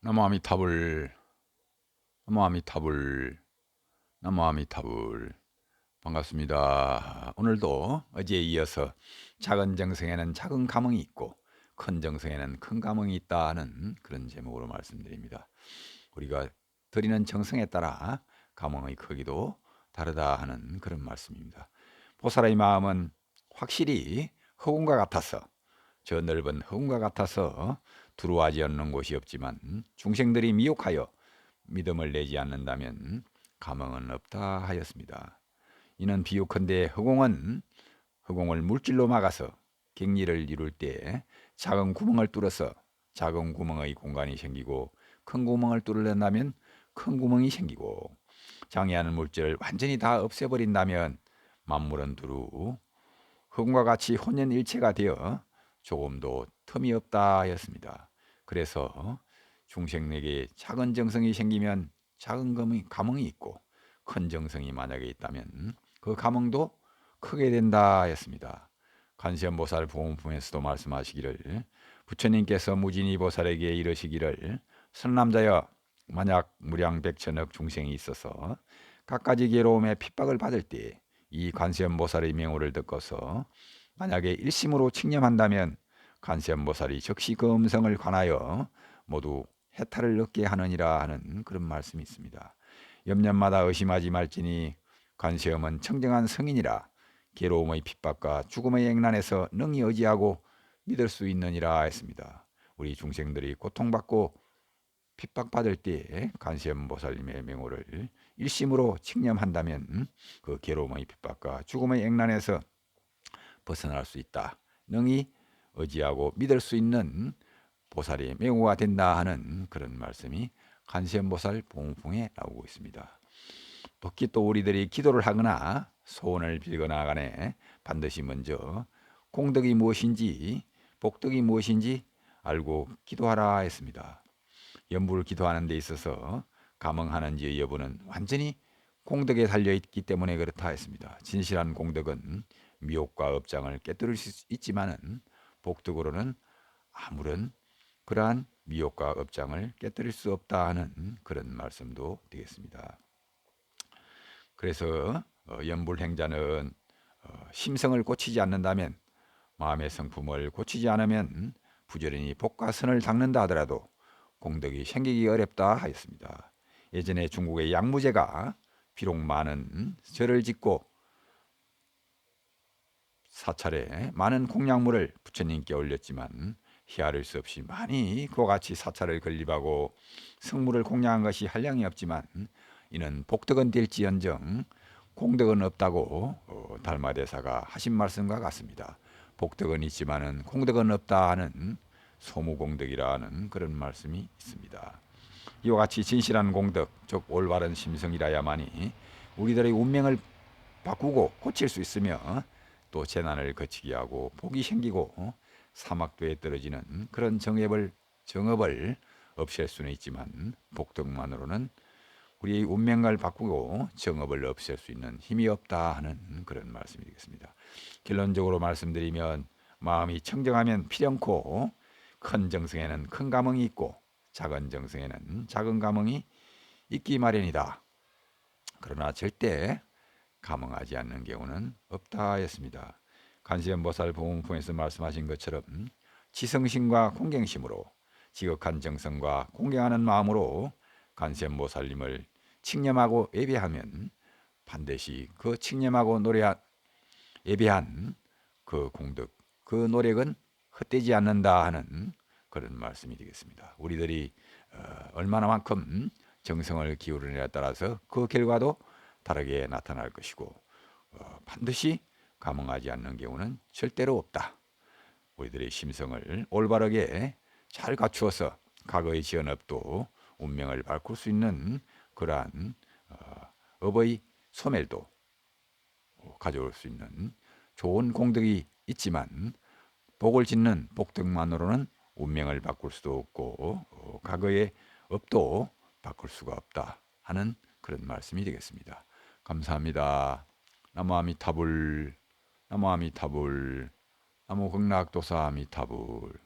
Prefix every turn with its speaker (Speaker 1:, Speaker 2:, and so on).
Speaker 1: 나무 아미타불 나무 아미타불 나무 아미타불 반갑습니다. 오늘도 어제에 이어서 작은 정성에는 작은 감흥이 있고 큰 정성에는 큰 감흥이 있다 하는 그런 제목으로 말씀드립니다. 우리가 드리는 정성에 따라 감흥의 크기도 다르다 하는 그런 말씀입니다. 보살의 마음은 확실히 허공과 같아서 저 넓은 허공과 같아서 두루하지 않는 곳이 없지만 중생들이 미혹하여 믿음을 내지 않는다면 감흥은 없다 하였습니다. 이는 비유컨대 허공은 허공을 물질로 막아서 격리를 이룰 때 작은 구멍을 뚫어서 작은 구멍의 공간이 생기고 큰 구멍을 뚫으려면 큰 구멍이 생기고 장애하는 물질을 완전히 다 없애버린다면 만물은 두루 흙과 같이 혼연일체가 되어 조금도 틈이 없다 하였습니다. 그래서 중생에게 작은 정성이 생기면 작은 감흥이, 감흥이 있고 큰 정성이 만약에 있다면 그 감흥도 크게 된다 하였습니다. 관세음보살 보험품에서도 말씀하시기를 부처님께서 무진이 보살에게 이르시기를 선남자여 만약 무량백천억 중생이 있어서 갖가지 괴로움에 핍박을 받을 때 이 관세음보살의 명호를 듣고서 만약에 일심으로 칭념한다면 관세음보살이 즉시 그 음성을 관하여 모두 해탈을 얻게 하느니라 하는 그런 말씀이 있습니다. 염년마다 의심하지 말지니 관세음은 청정한 성인이라 괴로움의 핍박과 죽음의 액난에서 능히 의지하고 믿을 수 있느니라 했습니다. 우리 중생들이 고통받고 핍박받을 때 관세음보살님의 명호를 일심으로 칭념한다면 그 괴로움의 핍박과 죽음의 액난에서 벗어날 수 있다. 능히 의지하고 믿을 수 있는 보살이 명호가 된다 하는 그런 말씀이 간세음보살 봉풍에 나오고 있습니다. 특히 또 우리들이 기도를 하거나 소원을 빌거나 간에 반드시 먼저 공덕이 무엇인지 복덕이 무엇인지 알고 기도하라 했습니다. 연부를 기도하는 데 있어서 감흥하는지 여부는 완전히 공덕에 달려 있기 때문에 그렇다 했습니다. 진실한 공덕은 미혹과 업장을 깨뜨릴 수 있지만은 복덕으로는 아무런 그러한 미혹과 업장을 깨뜨릴 수 없다 하는 그런 말씀도 되겠습니다. 그래서 어, 연불행자는 어, 심성을 고치지 않는다면 마음의 성품을 고치지 않으면 부지런히 복과 선을 닦는다 하더라도 공덕이 생기기 어렵다 하였습니다. 예전에 중국의 양무제가 비록 많은 절을 짓고 사찰에 많은 공약물을 부처님께 올렸지만 헤아릴 수 없이 많이 그와 같이 사찰을 건립하고 성물을 공양한 것이 한량이 없지만 이는 복덕은 될지언정 공덕은 없다고 어, 달마대사가 하신 말씀과 같습니다. 복덕은 있지만은 공덕은 없다 하는 소무공덕이라는 그런 말씀이 있습니다. 이와 같이 진실한 공덕, 즉 올바른 심성이라야만이 우리들의 운명을 바꾸고 고칠 수 있으며 또 재난을 거치게 하고 복이 생기고 사막도에 떨어지는 그런 정업을 정업을 없앨 수는 있지만 복덕만으로는 우리의 운명을 바꾸고 정업을 없앨 수 있는 힘이 없다 하는 그런 말씀이 되겠습니다. 결론적으로 말씀드리면 마음이 청정하면 필연코 큰 정성에는 큰 감흥이 있고 작은 정성에는 작은 감흥이 있기 마련이다. 그러나 절대 감흥하지 않는 경우는 없다 했습니다. 간세음보살 보문품에서 말씀하신 것처럼 지성심과 공경심으로 지극한 정성과 공경하는 마음으로 간세음보살님을 칭념하고 예배하면 반드시 그 칭념하고 노래 예배한 그 공덕, 그 노력은 헛되지 않는다 하는 그런 말씀이 되겠습니다. 우리들이 어, 얼마나만큼 정성을 기울이느냐에 따라서 그 결과도 다르게 나타날 것이고 어, 반드시 감흥하지 않는 경우는 절대로 없다. 우리들의 심성을 올바르게 잘 갖추어서 과거의 지연업도 운명을 바꿀 수 있는 그러한 어, 업의 소멸도 가져올 수 있는 좋은 공덕이 있지만 복을 짓는 복덕만으로는 운명을 바꿀 수도 없고 어, 과거의 업도 바꿀 수가 없다 하는 그런 말씀이 되겠습니다. 감사합니다. 나무아미타불 나무 아미타불 나무 극락도사 아미타불